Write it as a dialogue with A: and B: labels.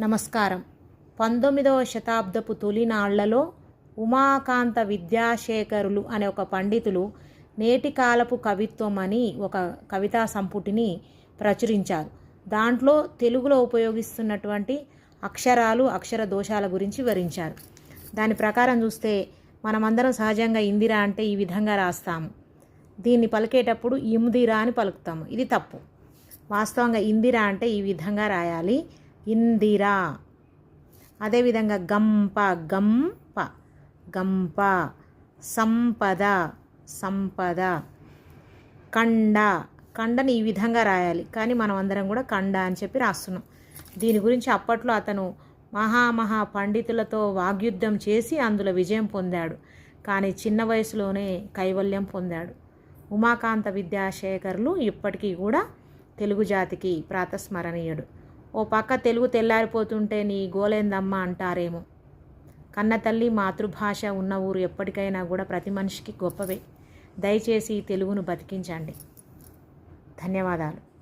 A: నమస్కారం. పంతొమ్మిదవ శతాబ్దపు తొలినాళ్ళలో ఉమాకాంత విద్యాశేఖరులు అనే ఒక పండితులు నేటి కాలపు కవిత్వం అని ఒక కవితా సంపుటిని ప్రచురించారు. దాంట్లో తెలుగులో ఉపయోగిస్తున్నటువంటి అక్షరాలు అక్షర దోషాల గురించి వివరించారు. దాని ప్రకారం చూస్తే మనమందరం సహజంగా ఇందిరా అంటే ఈ విధంగా రాస్తాము. దీన్ని పలికేటప్పుడు ఇందిరా అని పలుకుతాము. ఇది తప్పు. వాస్తవంగా ఇందిరా అంటే ఈ విధంగా రాయాలి. ఇందిరా. అదేవిధంగా గంప గంప గంప సంపద సంపద కండ. కండని ఈ విధంగా రాయాలి. కానీ మనం అందరం కూడా కండ అని చెప్పి రాస్తున్నాం. దీని గురించి అప్పట్లో అతను మహామహా పండితులతో వాగ్యుద్ధం చేసి అందులో విజయం పొందాడు. కానీ చిన్న వయసులోనే కైవల్యం పొందాడు. ఉమాకాంత విద్యాశేఖర్లు ఇప్పటికీ కూడా తెలుగు జాతికి ప్రాతస్మరణీయుడు. ఓ పక్క తెలుగు తెల్లారిపోతుంటే నీ గోలేందమ్మ అంటారేమో. కన్న తల్లి మాతృభాష ఉన్న ఊరు ఎప్పటికైనా కూడా ప్రతి మనిషికి గొప్పవే. దయచేసి తెలుగును బతికించండి. ధన్యవాదాలు.